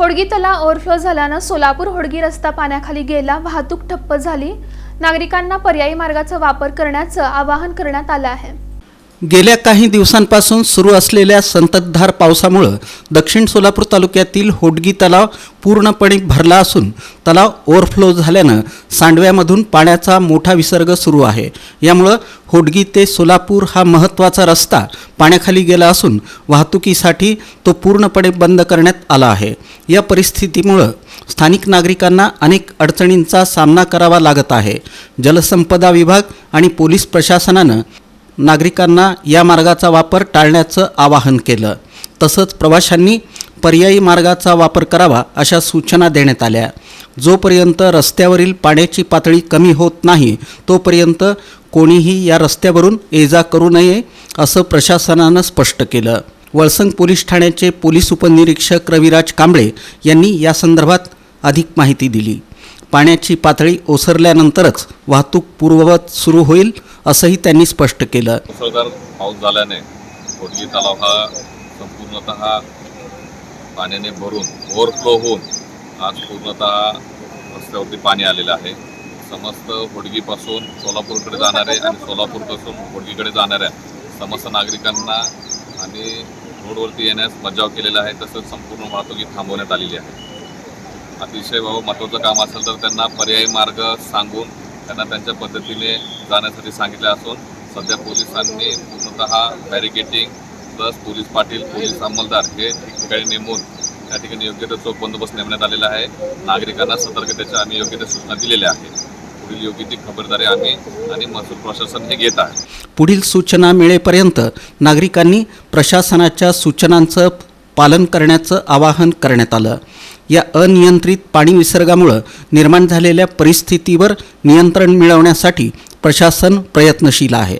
होडगी तलाव ओव्हरफ्लो झाल्यानं सोलापूर होडगी रस्ता पाण्याखाली गेला वाहतूक ठप्प झाली. नागरिकांना पर्यायी मार्गाचा वापर करण्याचं आवाहन करण्यात आलं आहे. गेल्या काही दिवसांपासून सुरू असलेल्या संततधार पावसामुळं दक्षिण सोलापूर तालुक्यातील होडगी तलाव पूर्णपणे भरला असून तलाव ओव्हरफ्लो झाल्यानं सांडव्यामधून पाण्याचा मोठा विसर्ग सुरू आहे. यामुळं होडगी ते सोलापूर हा महत्त्वाचा रस्ता पाण्याखाली गेला असून वाहतुकीसाठी तो पूर्णपणे बंद करण्यात आला आहे. या परिस्थितीमुळं स्थानिक नागरिकांना अनेक अडचणींचा सामना करावा लागत आहे. जलसंपदा विभाग आणि पोलीस प्रशासनानं नागरिकांना या मार्गाचा वापर टाळण्याचं आवाहन केलं. तसंच प्रवाशांनी पर्यायी मार्गाचा वापर करावा अशा सूचना देण्यात आल्या. जोपर्यंत रस्त्यावरील पाण्याची पातळी कमी होत नाही तोपर्यंत कोणीही या रस्त्यावरून ये जा करू नये असं प्रशासनानं स्पष्ट केलं. वळसंग पोलीस ठाण्याचे पोलीस उपनिरीक्षक रविराज कांबळे यांनी या संदर्भात अधिक माहिती दिली. पाण्याची पातळी ओसरल्यानंतरच वाहतूक पूर्ववत सुरू होईल असंही त्यांनी स्पष्ट केलं. मुसळधार पाऊस झाल्याने होडगी तलाव हा संपूर्णतः पाण्याने भरून ओव्हरफ्लो होऊन आज पूर्णतः रस्त्यावरती पाणी आलेलं आहे. समस्त होडगीपासून सोलापूरकडे जाणारे आणि सोलापूरपासून होडगीकडे जाणाऱ्या समस्त नागरिकांना आणि रोडवरती येण्यास मज्जाव केलेला आहे तसंच संपूर्ण वाहतुकी थांबवण्यात आलेली आहे. अतिशय बाबा महत्त्वाचं काम असेल तर त्यांना पर्यायी मार्ग सांगून त्यांना त्यांच्या पद्धतीने जाण्यासाठी सांगितले असून सध्या पोलिसांनी पूर्णतः barricading plus police Patil police अंमलदार हे ठिकठिकाणी नेमून त्या ठिकाणी योग्य ते चोख बंदोबस्त नेमण्यात आलेला आहे. नागरिकांना सतर्कतेच्या आम्ही योग्य त्या सूचना दिलेल्या आहेत. पुढील योग्य ती खबरदारी आम्ही आणि महसूल प्रशासन हे घेत आहे. पुढील सूचना मिळेपर्यंत नागरिकांनी प्रशासनाच्या सूचनांचं पालन करण्याचं आवाहन करण्यात आलं. या अनियंत्रित पाणी विसर्गामुळं निर्माण झालेल्या परिस्थितीवर नियंत्रण मिळवण्यासाठी प्रशासन प्रयत्नशील आहे.